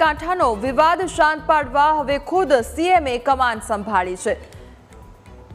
સાબરકાંઠાનો વિવાદ શાંત પાડવા હવે ખુદ સીએમએ કમાન સંભાળી છે.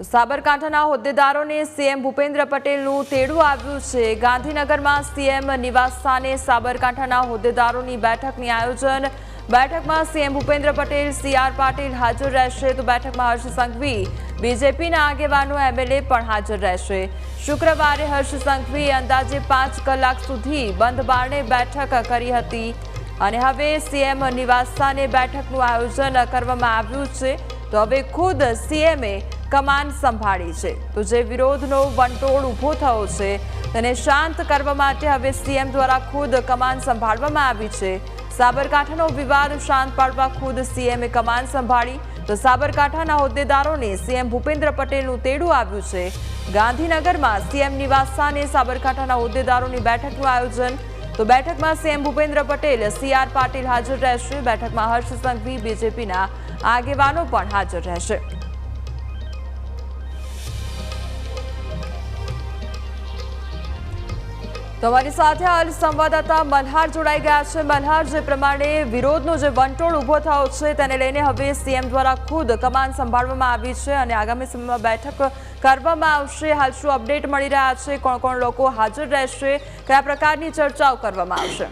સાબરકાંઠાના હોદ્દેદારોને સીએમ ભૂપેન્દ્ર પટેલનું તેડું આવ્યું છે. ગાંધીનગરમાં સીએમ નિવાસસ્થાને સાબરકાંઠાના હોદ્દેદારોની બેઠકની આયોજન. બેઠકમાં સીએમ ભૂપેન્દ્ર પટેલ સીઆર પાટીલ હાજર રહેશે. તો બેઠકમાં હર્ષ સંઘવી બીજેપીના આગેવાનો એમએલએ પણ હાજર રહેશે. શુક્રવારે હર્ષ સંઘવીએ અંદાજે પાંચ કલાક સુધી બંધ બારણે બેઠક કરી હતી. અને હવે સીએમ નિવાસસ્થાને બેઠકનું આયોજન કરવામાં આવ્યું છે. તો હવે ખુદ સીએમએ કમાન સંભાળી છે. તો જે વિરોધનો વંટોળ ઊભો થયો છે તેને શાંત કરવા માટે હવે સીએમ દ્વારા ખુદ કમાન સંભાળવામાં આવી છે. સાબરકાંઠાનો વિવાદ શાંત પાડવા ખુદ સીએમએ કમાન સંભાળી. તો સાબરકાંઠાના હોદ્દેદારોને સીએમ ભૂપેન્દ્ર પટેલનું તેડું આવ્યું છે. ગાંધીનગરમાં સીએમ નિવાસસ્થાને સાબરકાંઠાના હોદ્દેદારોની બેઠકનું આયોજન તો બેઠકમાં સીએમ ભૂપેન્દ્ર પટેલ, સીઆર પાટીલ હાજર રહેશે. બેઠકમાં હર્ષ સંઘવી, બીજેપીના આગેવાનો પણ હાજર રહેશે. તો અમારી સાથે હાલ સંવાદદાતા મલ્હાર જોડાઈ ગયા છે. મલ્હાર, જે પ્રમાણે વિરોધનો જે વંટોળ ઊભો થયો છે, તેને લઈને હવે સીએમ દ્વારા ખુદ કમાન સંભાળવામાં આવી છે અને આગામી સમયમાં બેઠક કરવામાં આવશે. હાલ શું અપડેટ મળી રહ્યા છે? કોણ કોણ લોકો હાજર રહેશે? કયા પ્રકારની ચર્ચાઓ કરવામાં આવશે?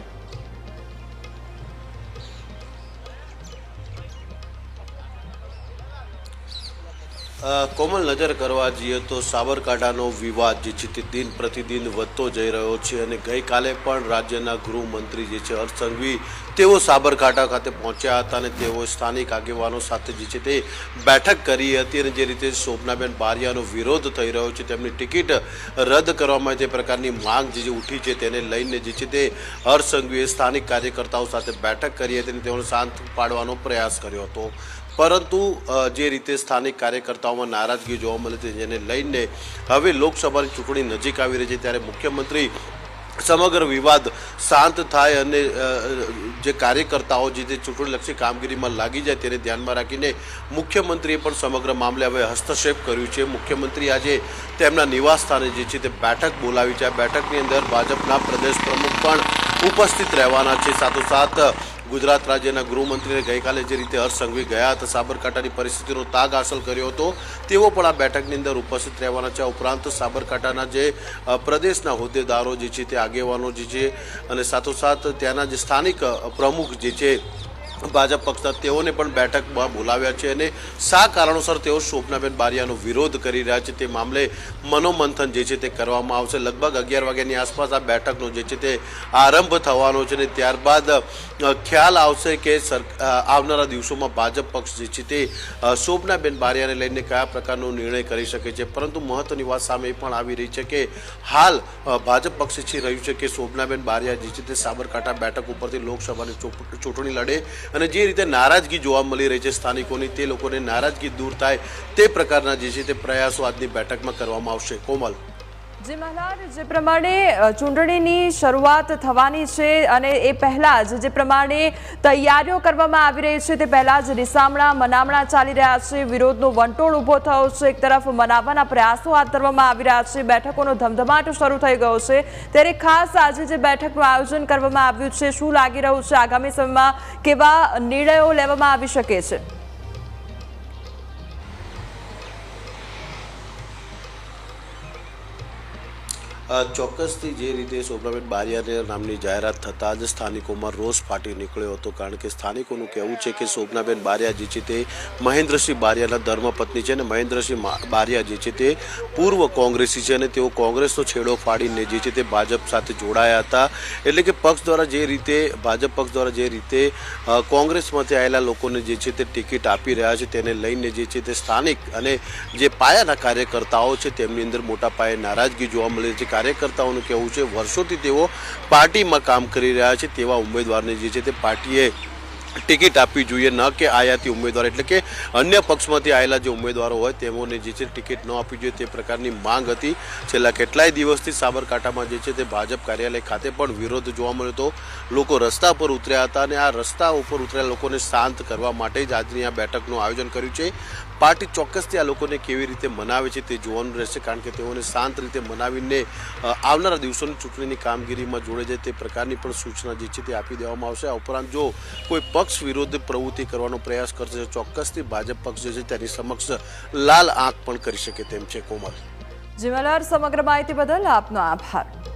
કોમલ નજર કરવા જઈએ તો સાબરકાંઠાનો વિવાદ જે છે તે દિન પ્રતિદિન વધતો જઈ રહ્યો છે અને ગઈકાલે પણ રાજ્યના ગૃહમંત્રી જે છે હર્ષ સંઘવી તેઓ સાબરકાંઠા ખાતે પહોંચ્યા હતા અને તેઓ સ્થાનિક આગેવાનો સાથે જે છે તે બેઠક કરી હતી અને જે રીતે શોભનાબેન બારિયાનો વિરોધ થઈ રહ્યો છે, તેમની ટિકિટ રદ કરવામાં તે પ્રકારની માંગ જે જે ઉઠી છે તેને લઈને જે છે તે હર્ષ સંઘવીએ સ્થાનિક કાર્યકર્તાઓ સાથે બેઠક કરી હતી અને તેઓને શાંત પાડવાનો પ્રયાસ કર્યો હતો. પરંતુ જે રીતે સ્થાનિક કાર્યકર્તાઓમાં નારાજગી જોવા મળે છે જેને લઈને હવે લોકસભાની ચૂંટણી નજીક આવી રહી છે, ત્યારે મુખ્યમંત્રી સમગ્ર વિવાદ શાંત થાય અને જે કાર્યકર્તાઓ જે તે ચૂંટણીલક્ષી કામગીરીમાં લાગી જાય તેને ધ્યાનમાં રાખીને મુખ્યમંત્રીએ પણ સમગ્ર મામલે હવે હસ્તક્ષેપ કર્યું છે. મુખ્યમંત્રી આજે તેમના નિવાસ સ્થાને જે છે તે બેઠક બોલાવી છે. આ બેઠકની અંદર ભાજપના પ્રદેશ પ્રમુખ પણ ઉપસ્થિત રહેવાના છે. સાથોસાથ ગુજરાત રાજ્યના ગૃહમંત્રીને ગઈકાલે જે રીતે હર્ષ સંઘવી ગયા હતા, સાબરકાંઠાની પરિસ્થિતિનો તાગ હાંસલ કર્યો હતો, તેઓ પણ આ બેઠકની અંદર ઉપસ્થિત રહેવાના છે. ઉપરાંત સાબરકાંઠાના જે પ્રદેશના હોદ્દેદારો જે છે તે આગેવાનો જે છે અને સાથોસાથ ત્યાંના જે સ્થાનિક પ્રમુખ જે છે ભાજપ પક્ષના તેઓને પણ બેઠકમાં બોલાવ્યા છે અને શા કારણોસર તેઓ શોભનાબેન બારિયાનો વિરોધ કરી રહ્યા છે તે મામલે મનોમંથન જે છે તે કરવામાં આવશે. લગભગ અગિયાર વાગ્યાની આસપાસ આ બેઠકનો જે છે તે આરંભ થવાનો છે અને ત્યારબાદ ખ્યાલ આવશે કે સર આવનારા દિવસોમાં ભાજપ પક્ષ જે છે તે શોભનાબેન બારિયાને લઈને કયા પ્રકારનો નિર્ણય કરી શકે છે? પરંતુ મહત્વની વાત સામે પણ આવી રહી છે કે હાલ ભાજપ પક્ષ ઈચ્છી રહ્યું છે કે શોભનાબેન બારિયા જે છે તે સાબરકાંઠા બેઠક ઉપરથી લોકસભાની ચૂંટ- ચૂંટણી લડે. અને જે રીતે નારાજગી જોવા મળી રહી છે સ્થાનિકોની, તે લોકોને નારાજગી દૂર થાય તે પ્રકારના જે છે તે પ્રયાસો આજની બેઠકમાં કરવામાં આવશે. કોમલ. જી મહારાજ જે પ્રમાણે ચૂંટણીની શરૂઆત થવાની છે અને એ પહેલાં જ જે પ્રમાણે તૈયારીઓ કરવામાં આવી રહી છે તે પહેલાં જ રિસામણા, મનામણા ચાલી રહ્યા છે. વિરોધનો વંટોળ ઊભો થયો છે. એક તરફ મનાવવાના પ્રયાસો હાથ ધરવામાં આવી રહ્યા છે. બેઠકોનો ધમધમાટ શરૂ થઈ ગયો છે. ત્યારે ખાસ આજે જે બેઠકનું આયોજન કરવામાં આવ્યું છે, શું લાગી રહ્યું છે? આગામી સમયમાં કેવા નિર્ણયો લેવામાં આવી શકે છે? ચોક્કસથી જે રીતે શોભનાબેન બારિયાને નામની જાહેરાત થતાં જ સ્થાનિકોમાં રોષ ફાટી નીકળ્યો હતો, કારણ કે સ્થાનિકોનું કહેવું છે કે શોભનાબેન બારિયા જે છે તે મહેન્દ્રસિંહ બારિયાના ધર્મપત્ની છે અને મહેન્દ્રસિંહ બારિયાજી છે તે પૂર્વ કોંગ્રેસી છે અને તેઓ કોંગ્રેસનો છેડો ફાડીને જે છે તે ભાજપ સાથે જોડાયા હતા. એટલે કે પક્ષ દ્વારા જે રીતે, ભાજપ પક્ષ દ્વારા જે રીતે કોંગ્રેસમાંથી આવેલા લોકોને જે છે તે ટિકિટ આપી રહ્યા છે, તેને લઈને જે છે તે સ્થાનિક અને જે પાયાના કાર્યકર્તાઓ છે તેમની અંદર મોટા પાયે નારાજગી જોવા મળે છે કાર્યકર્તાઓનું કહેવું છે, વર્ષોથી તેઓ પાર્ટીમાં કામ કરી રહ્યા છે તેવા ઉમેદવારને જે છે તે પાર્ટીએ ટિકિટ આપવી જોઈએ, ન કે આયાતી ઉમેદવાર. એટલે કે અન્ય પક્ષમાંથી આવેલા જે ઉમેદવારો હોય, તેઓને જે છે ટિકિટ ન આપવી જોઈએ, તે પ્રકારની માંગ હતી. છેલ્લા કેટલાય દિવસથી સાબરકાંઠામાં જે છે તે ભાજપ કાર્યાલય ખાતે પણ વિરોધ જોવા મળ્યો હતો. લોકો રસ્તા પર ઉતર્યા હતા અને આ રસ્તા ઉપર ઉતર્યા લોકોને શાંત કરવા માટે જ આજની આ બેઠકનું આયોજન કર્યું છે. પાર્ટી ચોક્કસથી આ લોકોને કેવી રીતે મનાવે છે તે જોવાનું રહેશે, કારણ કે તેઓને શાંત રીતે મનાવીને આવનારા દિવસોની ચૂંટણીની કામગીરીમાં જોડે જાય તે પ્રકારની પણ સૂચના જે છે તે આપી દેવામાં આવશે. આ ઉપરાંત જો કોઈ પક્ષ વિરોધ પ્રવૃત્તિ કરવાનો પ્રયાસ કરશે. ચોક્કસથી ભાજપ પક્ષ જે છે તેની સમક્ષ લાલ આંખ પણ કરી શકે તેમ છે કોમલ. જીમલર સમગ્ર માહિતી બદલ આપનો આભાર.